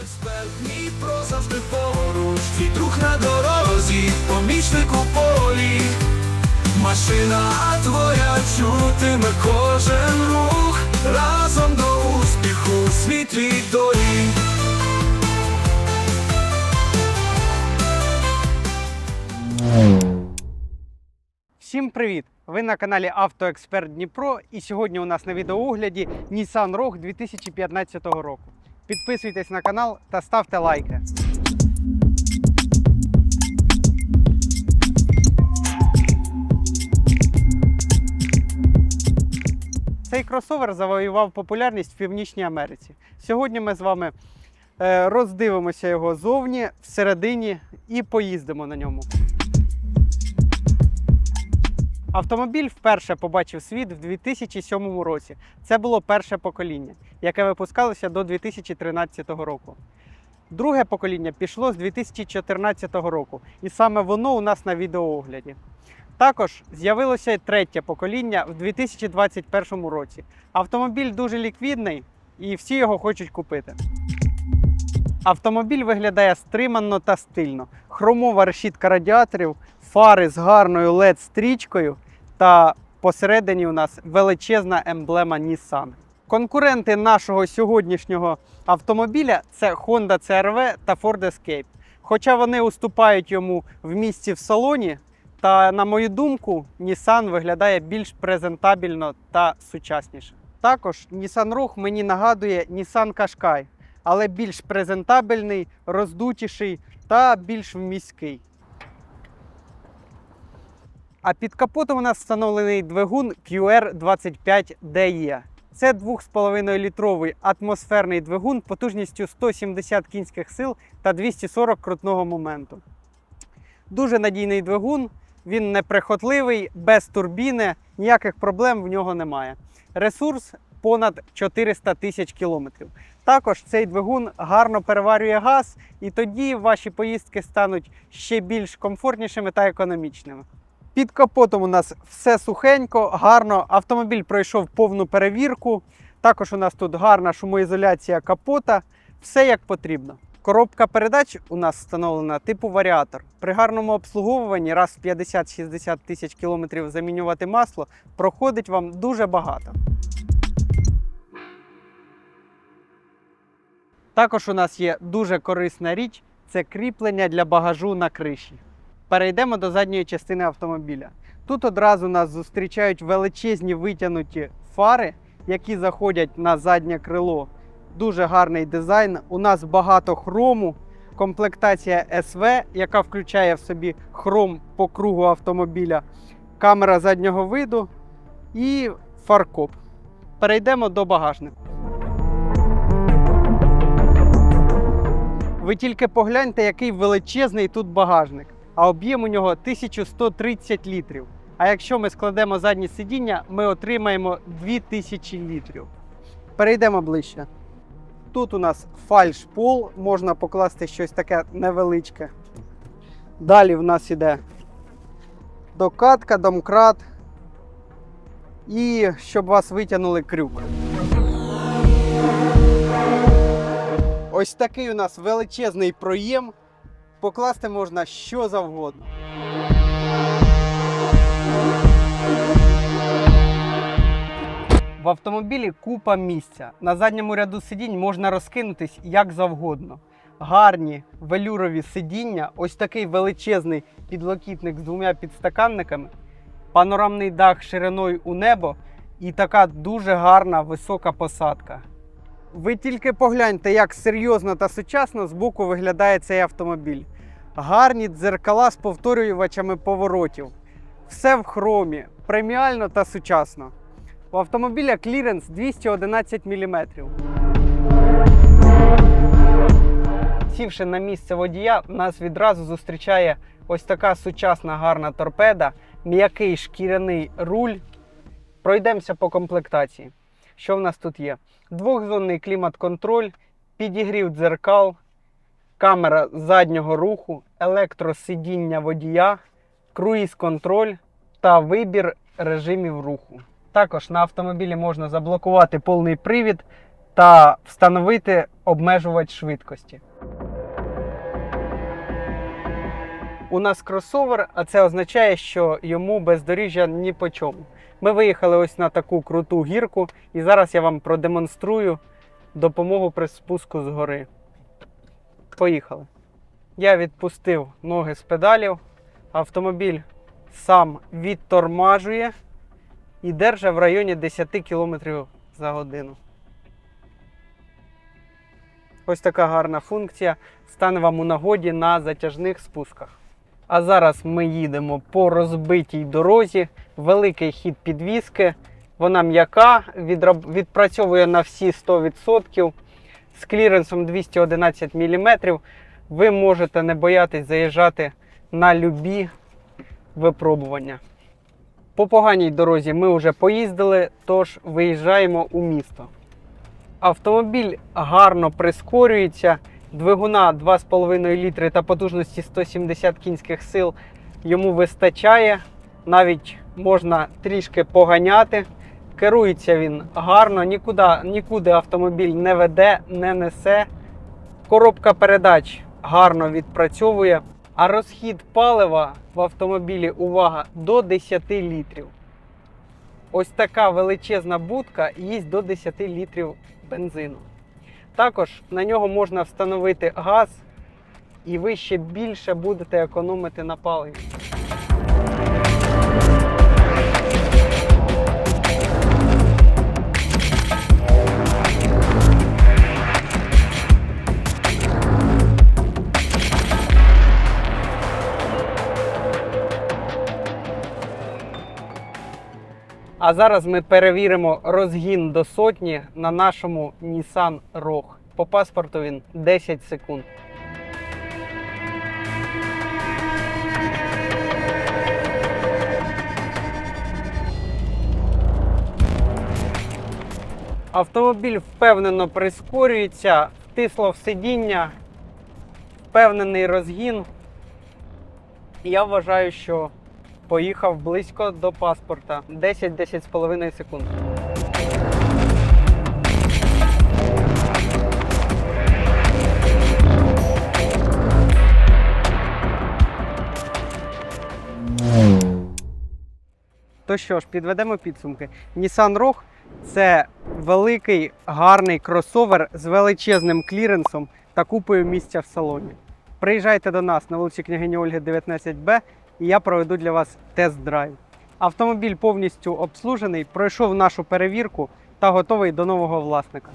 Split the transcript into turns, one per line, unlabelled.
Експерт Дніпро завжди поруч, твій друг на дорозі, помічник у полі. Машина твоя чутиме кожен рух, разом до успіху, світлій долі.
Всім привіт! Ви на каналі Автоексперт Дніпро і сьогодні у нас на відеоогляді Nissan Rogue 2015 року. Підписуйтесь на канал та ставте лайки. Цей кросовер завоював популярність в Північній Америці. Сьогодні ми з вами е, роздивимося його зовні, всередині і поїздимо на ньому. Автомобіль вперше побачив світ в 2007 році. Це було перше покоління, яке випускалося до 2013 року. Друге покоління пішло з 2014 року, і саме воно у нас на відеоогляді. Також з'явилося і третє покоління в 2021 році. Автомобіль дуже ліквідний і всі його хочуть купити. Автомобіль виглядає стримано та стильно. Хромова решітка радіаторів, фари з гарною LED-стрічкою та посередині у нас величезна емблема Nissan. Конкуренти нашого сьогоднішнього автомобіля це Honda CR-V та Ford Escape. Хоча вони уступають йому в місці в салоні, та на мою думку, Nissan виглядає більш презентабельно та сучасніше. Також Nissan Rogue мені нагадує Nissan Qashqai, але більш презентабельний, роздутіший та більш вміський. А під капотом у нас встановлений двигун QR25DE. Це 2,5-літровий атмосферний двигун потужністю 170 кінських сил та 240 крутного моменту. Дуже надійний двигун, він неприхотливий, без турбіни, ніяких проблем в нього немає. Ресурс понад 400 тисяч кілометрів. Також цей двигун гарно переварює газ, і тоді ваші поїздки стануть ще більш комфортнішими та економічними. Під капотом у нас все сухенько, гарно. Автомобіль пройшов повну перевірку. Також у нас тут гарна шумоізоляція капота. Все як потрібно. Коробка передач у нас встановлена типу варіатор. При гарному обслуговуванні раз в 50-60 тисяч кілометрів замінювати масло проходить вам дуже багато. Також у нас є дуже корисна річ це кріплення для багажу на криші. Перейдемо до задньої частини автомобіля. Тут одразу нас зустрічають величезні витягнуті фари, які заходять на заднє крило. Дуже гарний дизайн. У нас багато хрому, комплектація SV, яка включає в собі хром по кругу автомобіля, камера заднього виду і фаркоп. Перейдемо до багажника. Ви тільки погляньте, який величезний тут багажник, а об'єм у нього 1130 літрів. А якщо ми складемо задні сидіння, ми отримаємо 2000 літрів. Перейдемо ближче. Тут у нас фальшпол, можна покласти щось таке невеличке. Далі в нас іде докатка, домкрат. І щоб вас витягнули крюк. Ось такий у нас величезний проєм. Покласти можна що завгодно. В автомобілі купа місця. На задньому ряду сидінь можна розкинутись як завгодно. Гарні велюрові сидіння, ось такий величезний підлокітник з двома підстаканниками, панорамний дах шириною у небо і така дуже гарна висока посадка. Ви тільки погляньте, як серйозно та сучасно збоку виглядає цей автомобіль. Гарні дзеркала з повторювачами поворотів. Все в хромі, преміально та сучасно. У автомобіля кліренс 211 мм. Сівши на місце водія, нас відразу зустрічає ось така сучасна гарна торпеда, м'який шкіряний руль. Пройдемося по комплектації. Що в нас тут є? Двохзонний клімат-контроль, підігрів дзеркал, камера заднього руху, електросидіння водія, круїз-контроль та вибір режимів руху. Також на автомобілі можна заблокувати повний привід та встановити обмежувач швидкості. У нас кросовер, а це означає, що йому бездоріжжя ні по чому. Ми виїхали ось на таку круту гірку, і зараз я вам продемонструю допомогу при спуску з гори. Поїхали. Я відпустив ноги з педалів, автомобіль сам відтормажує і держить в районі 10 км за годину. Ось така гарна функція стане вам у нагоді на затяжних спусках. А зараз ми їдемо по розбитій дорозі, великий хід підвіски. Вона м'яка, відпрацьовує на всі 100%. З кліренсом 211 мм. Ви можете не боятись заїжджати на любі випробування. По поганій дорозі ми вже поїздили, тож виїжджаємо у місто. Автомобіль гарно прискорюється. Двигуна 2,5 літри та потужності 170 кінських сил йому вистачає. Навіть можна трішки поганяти. Керується він гарно, нікуди, нікуди автомобіль не веде, не несе. Коробка передач гарно відпрацьовує. А розхід палива в автомобілі, увага, до 10 літрів. Ось така величезна будка їсть до 10 літрів бензину. Також на нього можна встановити газ, і ви ще більше будете економити на паливі. А зараз ми перевіримо розгін до сотні на нашому Nissan Rogue. По паспорту він 10 секунд. Автомобіль впевнено прискорюється, втисло в сидіння, впевнений розгін. Я вважаю, що поїхав близько до паспорта 10-10,5 секунд. То що ж, підведемо підсумки. Nissan Rogue це великий гарний кросовер з величезним кліренсом та купою місця в салоні. Приїжджайте до нас на вулиці княгині Ольги 19Б і я проведу для вас тест-драйв. Автомобіль повністю обслужений, пройшов нашу перевірку та готовий до нового власника.